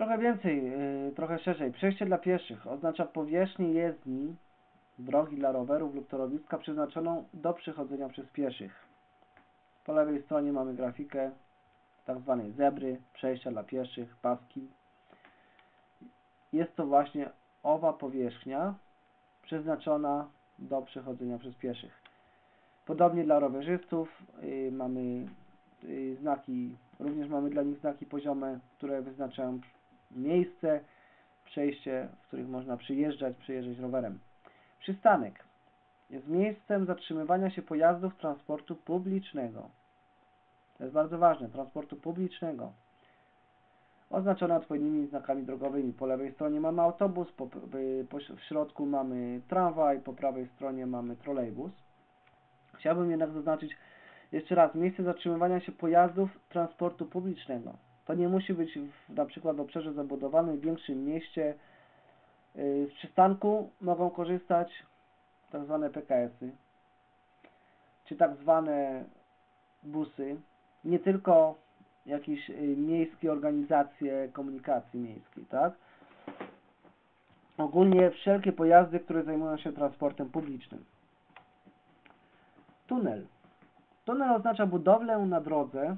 Trochę więcej, yy, trochę szerzej. Przejście dla pieszych oznacza powierzchnię jezdni, drogi dla rowerów lub torowiska przeznaczoną do przechodzenia przez pieszych. Po lewej stronie mamy grafikę tak zwanej zebry, przejścia dla pieszych, paski. Jest to właśnie owa powierzchnia przeznaczona do przechodzenia przez pieszych. Podobnie dla rowerzystów yy, mamy yy, znaki, również mamy dla nich znaki poziome, które wyznaczają miejsce, przejście, w których można przyjeżdżać, przejeżdżać rowerem. Przystanek jest miejscem zatrzymywania się pojazdów transportu publicznego. To jest bardzo ważne, transportu publicznego. Oznaczone odpowiednimi znakami drogowymi. Po lewej stronie mamy autobus, po, po, w środku mamy tramwaj, po prawej stronie mamy trolejbus. Chciałbym jednak zaznaczyć jeszcze raz, miejsce zatrzymywania się pojazdów transportu publicznego. To nie musi być w, na przykład w obszarze zabudowanym w większym mieście. Z przystanku mogą korzystać tak zwane PKS-y, czy tak zwane busy, nie tylko jakieś yy, miejskie organizacje komunikacji miejskiej, tak? Ogólnie wszelkie pojazdy, które zajmują się transportem publicznym. Tunel. Tunel oznacza budowlę na drodze,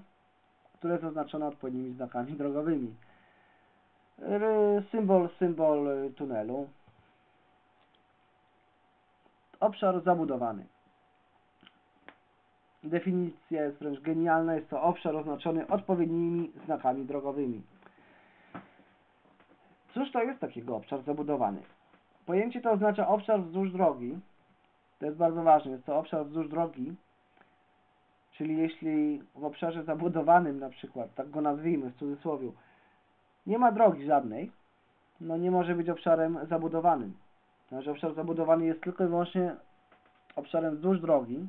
która jest oznaczona odpowiednimi znakami drogowymi. Symbol, symbol tunelu. Obszar zabudowany. Definicja jest wręcz genialna. Jest to obszar oznaczony odpowiednimi znakami drogowymi. Cóż to jest takiego obszar zabudowany? Pojęcie to oznacza obszar wzdłuż drogi. To jest bardzo ważne. Jest to obszar wzdłuż drogi, Czyli jeśli w obszarze zabudowanym na przykład, tak go nazwijmy w cudzysłowie, nie ma drogi żadnej, no nie może być obszarem zabudowanym. Znaczy obszar zabudowany jest tylko i wyłącznie obszarem wzdłuż drogi,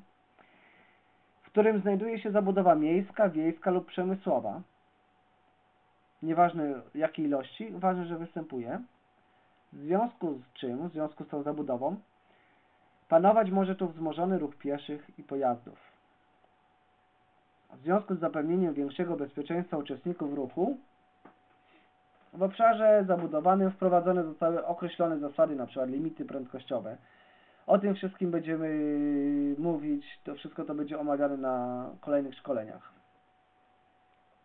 w którym znajduje się zabudowa miejska, wiejska lub przemysłowa. Nieważne jakiej ilości, ważne, że występuje. W związku z czym, w związku z tą zabudową, panować może tu wzmożony ruch pieszych i pojazdów. W związku z zapewnieniem większego bezpieczeństwa uczestników ruchu, w obszarze zabudowanym wprowadzone zostały określone zasady, np. limity prędkościowe. O tym wszystkim będziemy mówić, to wszystko to będzie omawiane na kolejnych szkoleniach.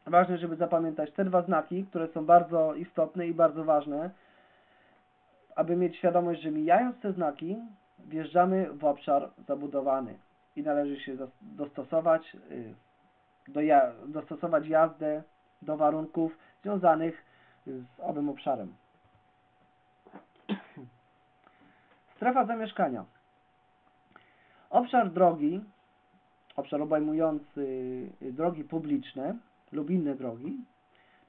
Ważne, żeby zapamiętać te dwa znaki, które są bardzo istotne i bardzo ważne, aby mieć świadomość, że mijając te znaki, wjeżdżamy w obszar zabudowany i należy się dostosować y, do ja dostosować jazdę do warunków związanych z owym obszarem. Strefa zamieszkania. Obszar drogi, obszar obejmujący drogi publiczne lub inne drogi,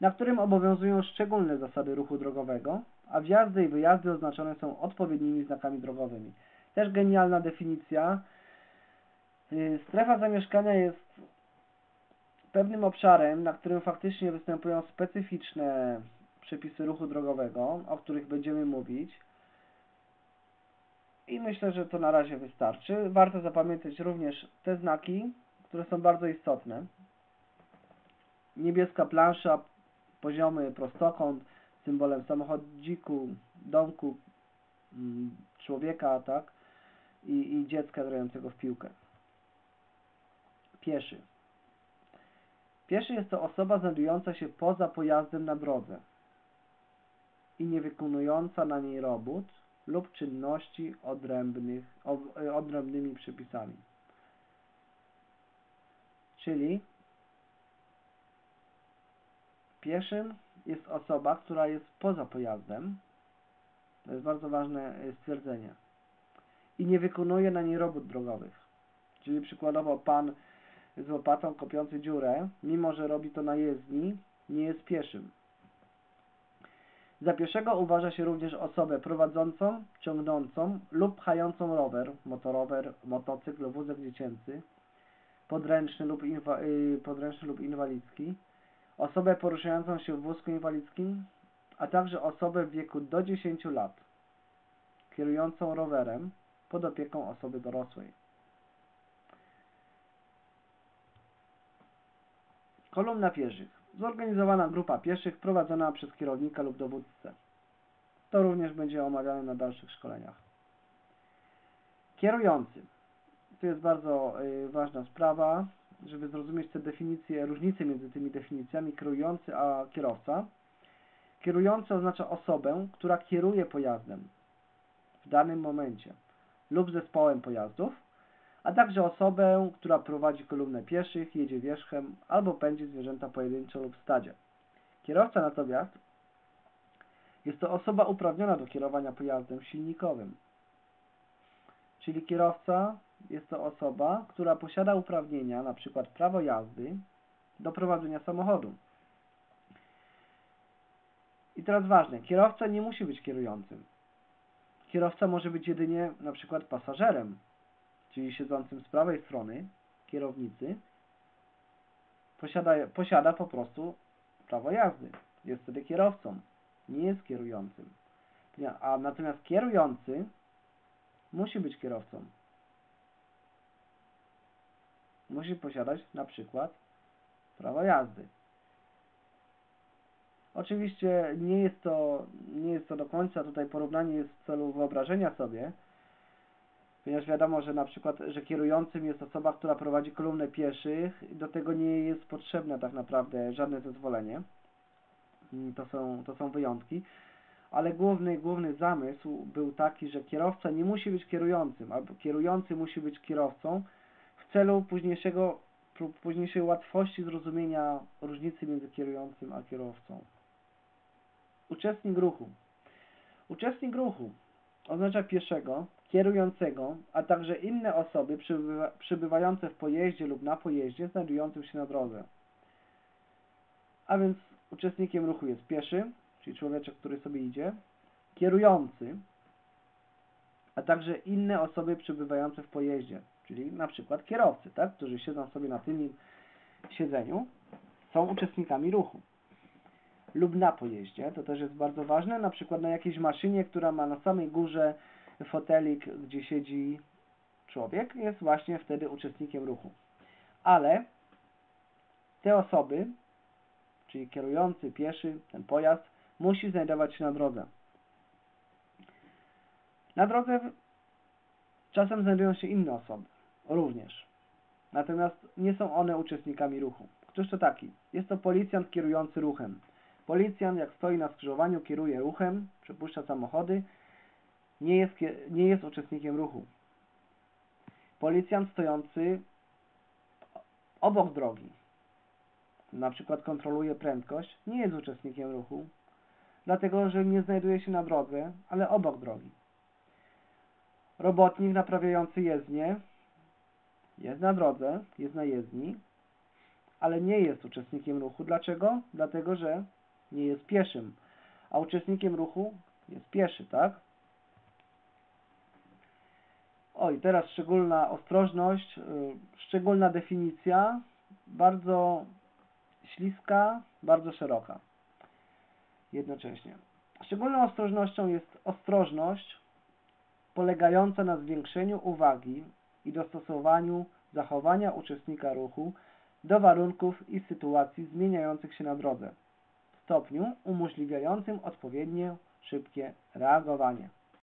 na którym obowiązują szczególne zasady ruchu drogowego, a wjazdy i wyjazdy oznaczone są odpowiednimi znakami drogowymi. Też genialna definicja. Strefa zamieszkania jest pewnym obszarem, na którym faktycznie występują specyficzne przepisy ruchu drogowego, o których będziemy mówić. I myślę, że to na razie wystarczy. Warto zapamiętać również te znaki, które są bardzo istotne. Niebieska plansza, poziomy prostokąt, symbolem samochodziku, domku, mm, człowieka, tak? I, i dziecka grającego w piłkę. Pieszy. Pieszy jest to osoba znajdująca się poza pojazdem na drodze i nie wykonująca na niej robót lub czynności odrębnych, odrębnymi przepisami. Czyli pieszym jest osoba, która jest poza pojazdem. To jest bardzo ważne stwierdzenie. I nie wykonuje na niej robót drogowych. Czyli przykładowo pan z łopatą kopiący dziurę, mimo że robi to na jezdni, nie jest pieszym. Za pieszego uważa się również osobę prowadzącą, ciągnącą lub pchającą rower, motorower, motocykl, wózek dziecięcy, podręczny lub, inwa, yy, podręczny lub inwalidzki, osobę poruszającą się w wózku inwalidzkim, a także osobę w wieku do 10 lat, kierującą rowerem pod opieką osoby dorosłej. Kolumna pieszych. Zorganizowana grupa pieszych prowadzona przez kierownika lub dowódcę. To również będzie omawiane na dalszych szkoleniach. Kierujący. To jest bardzo y, ważna sprawa, żeby zrozumieć te definicje, różnice między tymi definicjami kierujący a kierowca. Kierujący oznacza osobę, która kieruje pojazdem w danym momencie lub zespołem pojazdów, a także osobę, która prowadzi kolumnę pieszych, jedzie wierzchem albo pędzi zwierzęta pojedyncze lub w stadzie. Kierowca natomiast jest to osoba uprawniona do kierowania pojazdem silnikowym. Czyli kierowca jest to osoba, która posiada uprawnienia, np. prawo jazdy do prowadzenia samochodu. I teraz ważne, kierowca nie musi być kierującym. Kierowca może być jedynie przykład pasażerem, czyli siedzącym z prawej strony kierownicy, posiada, posiada po prostu prawo jazdy. Jest wtedy kierowcą, nie jest kierującym. A natomiast kierujący musi być kierowcą. Musi posiadać na przykład prawo jazdy. Oczywiście nie jest to, nie jest to do końca tutaj porównanie jest w celu wyobrażenia sobie, ponieważ wiadomo, że na przykład, że kierującym jest osoba, która prowadzi kolumnę pieszych do tego nie jest potrzebne tak naprawdę żadne zezwolenie. To są, to są wyjątki. Ale główny, główny zamysł był taki, że kierowca nie musi być kierującym, albo kierujący musi być kierowcą w celu późniejszego, późniejszej łatwości zrozumienia różnicy między kierującym a kierowcą. Uczestnik ruchu. Uczestnik ruchu oznacza pieszego, kierującego, a także inne osoby przybywa, przybywające w pojeździe lub na pojeździe znajdującym się na drodze. A więc uczestnikiem ruchu jest pieszy, czyli człowieczek, który sobie idzie, kierujący, a także inne osoby przybywające w pojeździe, czyli na przykład kierowcy, tak, którzy siedzą sobie na tylnym siedzeniu, są uczestnikami ruchu lub na pojeździe, to też jest bardzo ważne, na przykład na jakiejś maszynie, która ma na samej górze fotelik, gdzie siedzi człowiek, jest właśnie wtedy uczestnikiem ruchu. Ale te osoby, czyli kierujący, pieszy, ten pojazd, musi znajdować się na drodze. Na drodze czasem znajdują się inne osoby, również. Natomiast nie są one uczestnikami ruchu. Któż to taki? Jest to policjant kierujący ruchem. Policjant, jak stoi na skrzyżowaniu, kieruje ruchem, przepuszcza samochody, nie jest, nie jest uczestnikiem ruchu. Policjant stojący obok drogi, na przykład kontroluje prędkość, nie jest uczestnikiem ruchu, dlatego że nie znajduje się na drodze, ale obok drogi. Robotnik naprawiający jezdnię jest na drodze, jest na jezdni, ale nie jest uczestnikiem ruchu. Dlaczego? Dlatego, że nie jest pieszym, a uczestnikiem ruchu jest pieszy, tak? Oj, teraz szczególna ostrożność, yy, szczególna definicja, bardzo śliska, bardzo szeroka jednocześnie. Szczególną ostrożnością jest ostrożność polegająca na zwiększeniu uwagi i dostosowaniu zachowania uczestnika ruchu do warunków i sytuacji zmieniających się na drodze w stopniu umożliwiającym odpowiednie szybkie reagowanie.